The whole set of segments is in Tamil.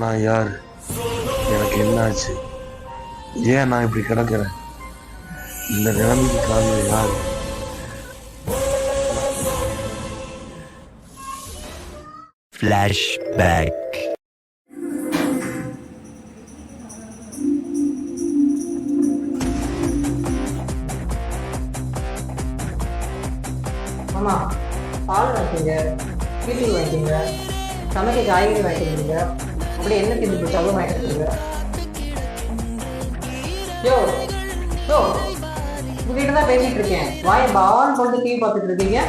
நான் யார்? எனக்கு என்ன ஆச்சு ஏன் நான் இப்படி கிடக்கிறேன்? இந்த நிலைமைக்கு காரணம் யார்? Flashback. ஆமா பால் வாங்கிக்கோங்க வீட்டுக்கு வாங்கிக்கோங்க சமைக்க காய்கறி வாங்கிக்கோங்க. அப்படியே என்ன தின்னு பிடிச்சாலும் வாங்கிக்கோங்க யோ யோ உங்ககிட்ட தான் பேசிட்டு இருக்கேன். வாய் பால் போட்டு டிவி பார்த்துட்டு இருக்கீங்க.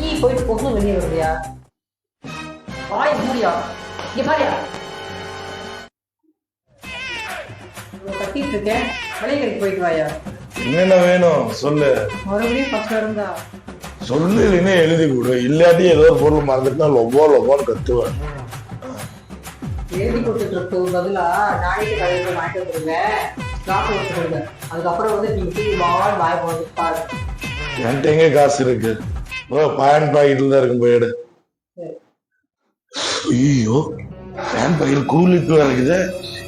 நீ போயிட்டு பொண்ணு வெளியே வருவியா வாய் மூடியா? இங்க பாரியா. கத்திட்டு இருக்கேன். வெளியே போயிட்டு வாயா? என்னென்ன வேணும்? சொல்லு. மறுபடியும் ஃபர்ஸ்ட் இருந்தா? சொல்லு இல்லைன்னா எழுதி கொடு. இல்லாட்டி ஏதோ ஒரு பொருள் மறந்துட்டுனா லொவ்வோ லொவ்வோன்னு கத்துவேன். எழுதி கொடுத்துட்டு பதிலா நாளைக்கு கடையில் வாங்கிட்டு வந்துருங்க. காசு கொடுத்துருங்க. அதுக்கப்புறம் வந்து நீங்க தூக்கி வால் வாய் போட்டு பாரு என்கிட்ட எங்க காசு இருக்கு? ஓ பேன் பாக்கெட்ல தான் இருக்கும் போயிடு. ஐயோ பேன் பாக்கெட் கூலிக்கு இருக்குது.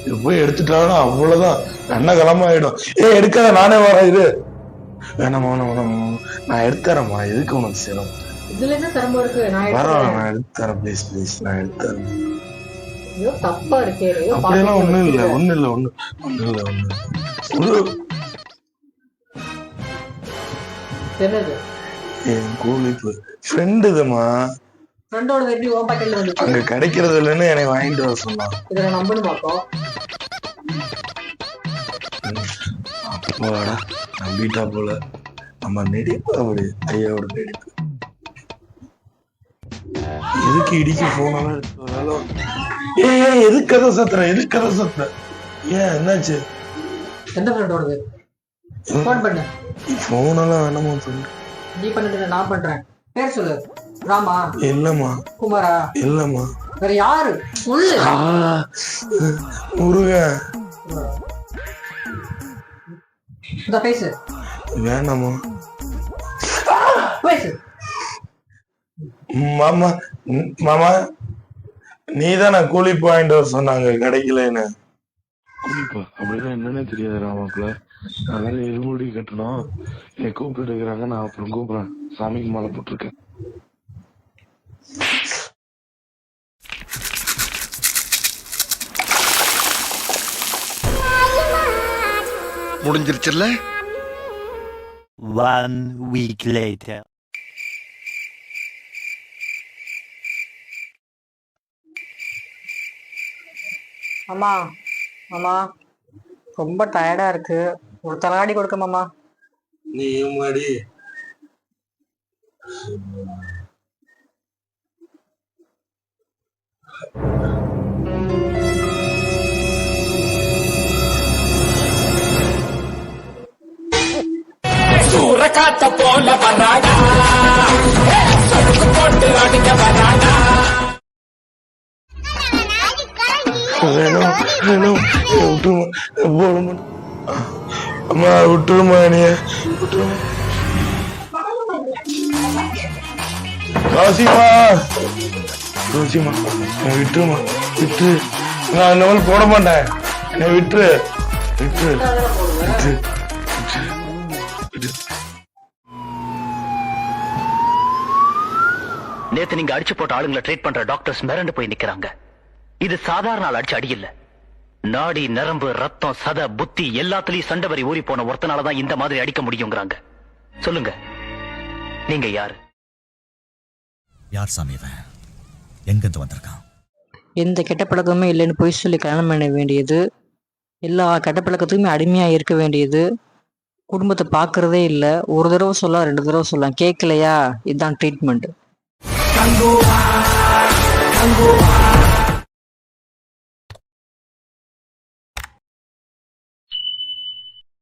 இது போய் எடுத்துட்டாலும் அவ்வளவுதான். கண்ண கிளம்பாயிடும் ஏ எடுக்காத நானே வரேன் இது வேணாம் வேணாம். நான் எடுத்துறேம்மா. எதுக்கு உனக்கு சிரம் இதுல என்ன திறமை இருக்கு? நான் எடுத்துக்கிறேன். நான் எடுத்துறேன் ப்ளீஸ் ப்ளீஸ் நான் எடுத்துறேன். ஐயோ தப்பா இருக்கே. ஐயோ, அப்படியெல்லாம் ஒண்ணும் இல்ல ஒண்ணு இல்ல ஒண்ணு என்னது? என் கூலிப்பு ஃப்ரெண்டு இதுமா ஃப்ரெண்டோட எப்படி ஓம் பாக்கெட்ல வந்துச்சு? அங்க கிடைக்கிறது இல்லைன்னு என்னை வாங்கிட்டு வர சொன்னான். இதை அப்பாடா நம்பிட்டா போல. நம்ம நடிப்பு அப்படி ஐயாவோட நடிப்பு எதுக்கு இடிக்க போனாலும் எடுத்து ஏய் ஏய், எதுக்கு கதை சத்துற? எதுக்கு கதை சத்துற? ஏன் என்னாச்சு? எந்த ஃப்ரெண்டோடது ஃபோன் பண்ணு. போனெல்லாம் வேணாமா சொல்லு. நீ பண்ணிட்டு நான் பண்றேன். பேர் சொல்லு. ராமா. இல்லம்மா. குமாரா. இல்லம்மா. வேற யாரு? சொல்லு. முருகன். இந்த பேசு. வேணாமா பேசு. மாமா மாமா நீ தானே கூலி பாயிண்ட் வர சொன்னாங்க கிடைக்கலன்னு. கூலிப்பா அப்படின்னா என்னன்னே தெரியாது ராமாக்குள்ள அதனால இருமுடி கட்டணும்? என்னை கூப்பிட்டு இருக்கிறாங்க நான் அப்புறம் கூப்பிடுறேன். சாமிக்கு மாலை போட்டிருக்கேன். முடிஞ்சிருச்சுல்ல? One week later. அம்மா அம்மா ரொம்ப டயர்டா இருக்கு. ஒரு தலாடி கொடுக்க மாமா. நீ மாடி வேணும். வேணும். என்னை விட்டுருமா. போடுமா. அம்மா விட்டுருமா நீ விட்டுருமா ரோசிமா ரோசிமா என்னை விட்டுருமா. விட்டு நான் இந்த மாதிரி போட மாட்டேன். என்னை விட்டுரு. விட்டு விட்டு விட்டு நேத்து நீங்க அடிச்சு போட்ட ஆளுங்களை ட்ரீட் பண்ற டாக்டர்ஸ் மிரண்டு போய் நிக்கிறாங்க. இது சாதாரண ஆள் அடிச்ச அடி இல்ல. நாடி நரம்பு ரத்தம் சத புத்தி எல்லாத்துலயும் சண்டை வரி ஊறி போன ஒருத்தனாலதான் இந்த மாதிரி அடிக்க முடியுங்கிறாங்க. சொல்லுங்க. நீங்க யாரு? யார் சாமி இவன்? எங்கிருந்து வந்திருக்கான்? எந்த கெட்ட பழக்கமே இல்லைன்னு பொய் சொல்லி கல்யாணம் பண்ண வேண்டியது. எல்லா கெட்ட பழக்கத்துக்குமே அடிமையா இருக்க வேண்டியது. குடும்பத்தை பார்க்கறதே இல்லை. ஒரு தடவை சொல்லலாம் ரெண்டு தடவை சொல்லலாம் கேட்கலையா இதுதான் ட்ரீட்மெண்ட்